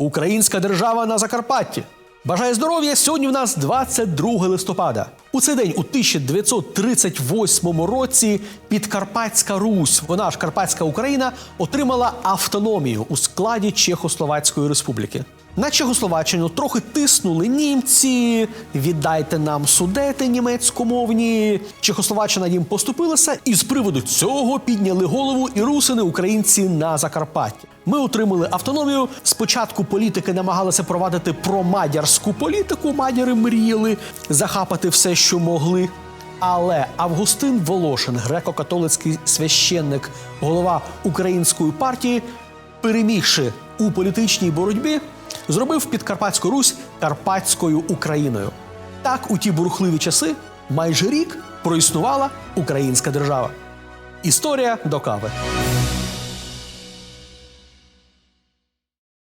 Українська держава на Закарпатті. Бажаю здоров'я! Сьогодні в нас 22 листопада. У цей день, у 1938 році, Підкарпатська Русь, вона ж Карпатська Україна, отримала автономію у складі Чехословацької республіки. На Чехословаччину трохи тиснули німці. Віддайте нам судети німецькомовні. Чехословаччина їм поступилася, і з приводу цього підняли голову і русини українці на Закарпатті. Ми отримали автономію. Спочатку політики намагалися провадити промадярську політику. Мадяри мріяли захапати все, що могли. Але Августин Волошин, греко-католицький священник, голова української партії, перемігши у політичній боротьбі, зробив Підкарпатську Русь Карпатською Україною. Так у ті бурхливі часи майже рік проіснувала українська держава. Історія до кави.